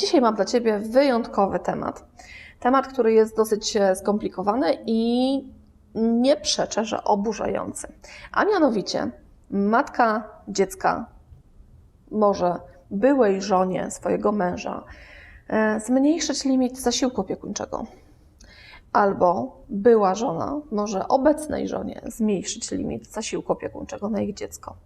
Dzisiaj mam dla Ciebie wyjątkowy temat. Temat, który jest dosyć e, skomplikowany i nie przeczę, że oburzający. A mianowicie, matka dziecka może byłej żonie swojego męża e, zmniejszyć limit zasiłku opiekuńczego. Albo była żona może obecnej żonie zmniejszyć limit zasiłku opiekuńczego na ich dziecko.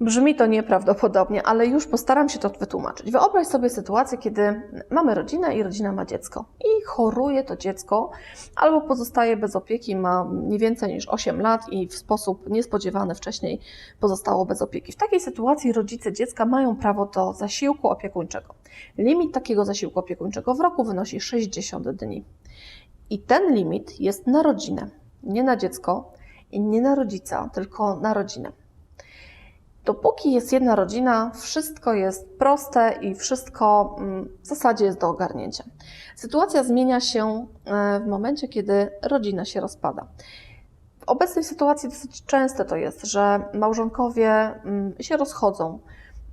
Brzmi to nieprawdopodobnie, ale już postaram się to wytłumaczyć. Wyobraź sobie sytuację, kiedy mamy rodzinę i rodzina ma dziecko i choruje to dziecko albo pozostaje bez opieki, ma nie więcej niż 8 lat i w sposób niespodziewany wcześniej pozostało bez opieki. W takiej sytuacji rodzice dziecka mają prawo do zasiłku opiekuńczego. Limit takiego zasiłku opiekuńczego w roku wynosi 60 dni. I ten limit jest na rodzinę, nie na dziecko i nie na rodzica, tylko na rodzinę. Dopóki jest jedna rodzina, wszystko jest proste i wszystko mm, w zasadzie jest do ogarnięcia. Sytuacja zmienia się e, w momencie, kiedy rodzina się rozpada. W obecnej sytuacji dosyć częste to jest, że małżonkowie mm, się rozchodzą.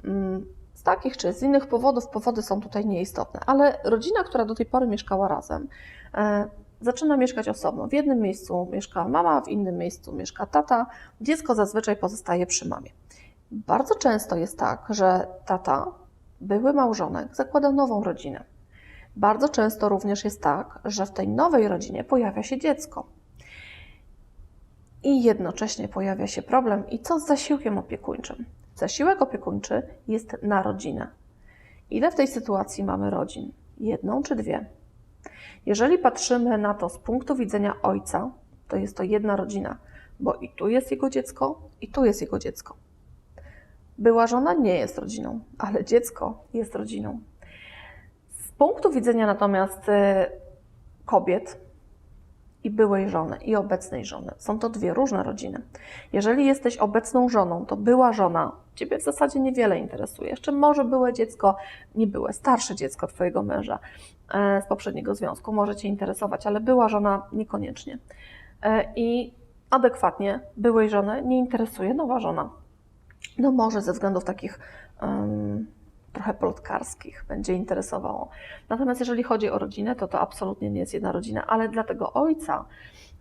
Mm, z takich czy z innych powodów, powody są tutaj nieistotne, ale rodzina, która do tej pory mieszkała razem, e, zaczyna mieszkać osobno. W jednym miejscu mieszka mama, w innym miejscu mieszka tata. Dziecko zazwyczaj pozostaje przy mamie. Bardzo często jest tak, że tata, były małżonek, zakłada nową rodzinę. Bardzo często również jest tak, że w tej nowej rodzinie pojawia się dziecko. I jednocześnie pojawia się problem, i co z zasiłkiem opiekuńczym? Zasiłek opiekuńczy jest na rodzinę. Ile w tej sytuacji mamy rodzin? Jedną czy dwie? Jeżeli patrzymy na to z punktu widzenia ojca, to jest to jedna rodzina, bo i tu jest jego dziecko, i tu jest jego dziecko. Była żona nie jest rodziną, ale dziecko jest rodziną. Z punktu widzenia natomiast e, kobiet i byłej żony, i obecnej żony, są to dwie różne rodziny. Jeżeli jesteś obecną żoną, to była żona Ciebie w zasadzie niewiele interesuje. Jeszcze może byłe dziecko, nie byłe, starsze dziecko Twojego męża e, z poprzedniego związku może Cię interesować, ale była żona niekoniecznie. E, I adekwatnie byłej żony nie interesuje nowa żona no może ze względów takich um, trochę plotkarskich będzie interesowało. Natomiast jeżeli chodzi o rodzinę, to to absolutnie nie jest jedna rodzina, ale dla tego ojca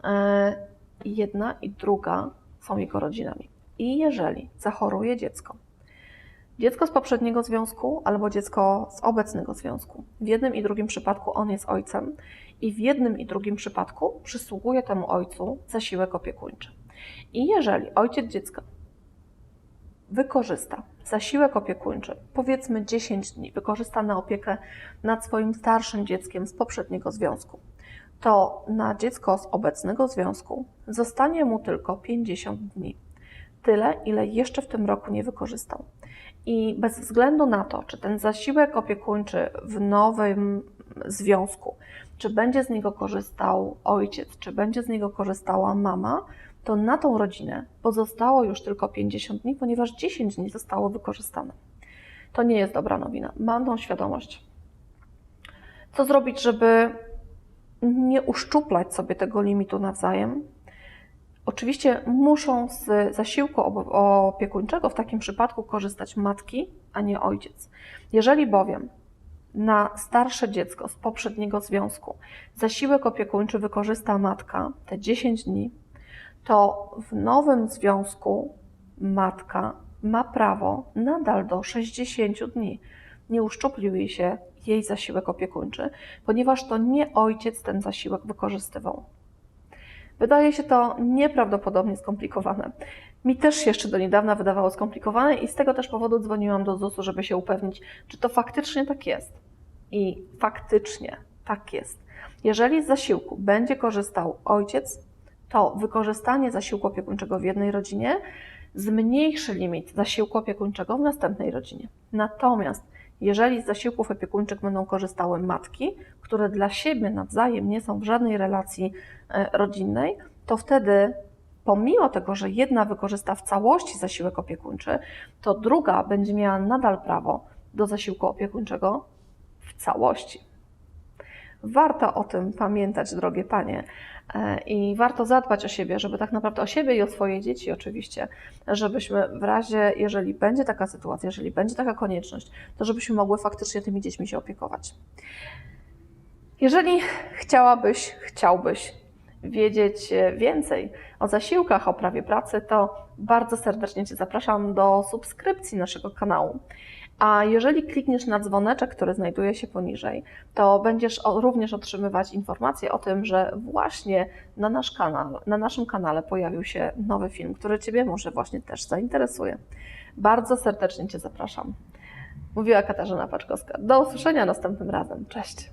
e, jedna i druga są jego rodzinami. I jeżeli zachoruje dziecko, dziecko z poprzedniego związku albo dziecko z obecnego związku, w jednym i drugim przypadku on jest ojcem i w jednym i drugim przypadku przysługuje temu ojcu zasiłek opiekuńczy. I jeżeli ojciec dziecka wykorzysta zasiłek opiekuńczy, powiedzmy 10 dni, wykorzysta na opiekę nad swoim starszym dzieckiem z poprzedniego związku, to na dziecko z obecnego związku zostanie mu tylko 50 dni. Tyle, ile jeszcze w tym roku nie wykorzystał. I bez względu na to, czy ten zasiłek opiekuńczy w nowym związku, czy będzie z niego korzystał ojciec, czy będzie z niego korzystała mama, to na tą rodzinę pozostało już tylko 50 dni, ponieważ 10 dni zostało wykorzystane. To nie jest dobra nowina. Mam tą świadomość. Co zrobić, żeby nie uszczuplać sobie tego limitu nawzajem? Oczywiście muszą z zasiłku opiekuńczego w takim przypadku korzystać matki, a nie ojciec. Jeżeli bowiem na starsze dziecko z poprzedniego związku zasiłek opiekuńczy wykorzysta matka te 10 dni, to w nowym związku matka ma prawo nadal do 60 dni. Nie uszczuplił jej się jej zasiłek opiekuńczy, ponieważ to nie ojciec ten zasiłek wykorzystywał. Wydaje się to nieprawdopodobnie skomplikowane. Mi też jeszcze do niedawna wydawało skomplikowane i z tego też powodu dzwoniłam do ZUS-u, żeby się upewnić, czy to faktycznie tak jest. I faktycznie tak jest. Jeżeli z zasiłku będzie korzystał ojciec, to wykorzystanie zasiłku opiekuńczego w jednej rodzinie zmniejszy limit zasiłku opiekuńczego w następnej rodzinie. Natomiast jeżeli z zasiłków opiekuńczych będą korzystały matki, które dla siebie nawzajem nie są w żadnej relacji e, rodzinnej, to wtedy pomimo tego, że jedna wykorzysta w całości zasiłek opiekuńczy, to druga będzie miała nadal prawo do zasiłku opiekuńczego w całości. Warto o tym pamiętać, drogie panie, e, i warto zadbać o siebie, żeby tak naprawdę o siebie i o swoje dzieci, oczywiście, żebyśmy w razie, jeżeli będzie taka sytuacja, jeżeli będzie taka konieczność, to żebyśmy mogły faktycznie tymi dziećmi się opiekować. Jeżeli chciałabyś, chciałbyś wiedzieć e, więcej o zasiłkach, o prawie pracy, to bardzo serdecznie Cię zapraszam do subskrypcji naszego kanału. A jeżeli klikniesz na dzwoneczek, który znajduje się poniżej, to będziesz również otrzymywać informacje o tym, że właśnie na, nasz kanał, na naszym kanale pojawił się nowy film, który Ciebie może właśnie też zainteresuje. Bardzo serdecznie Cię zapraszam. Mówiła Katarzyna Paczkowska. Do usłyszenia następnym razem. Cześć.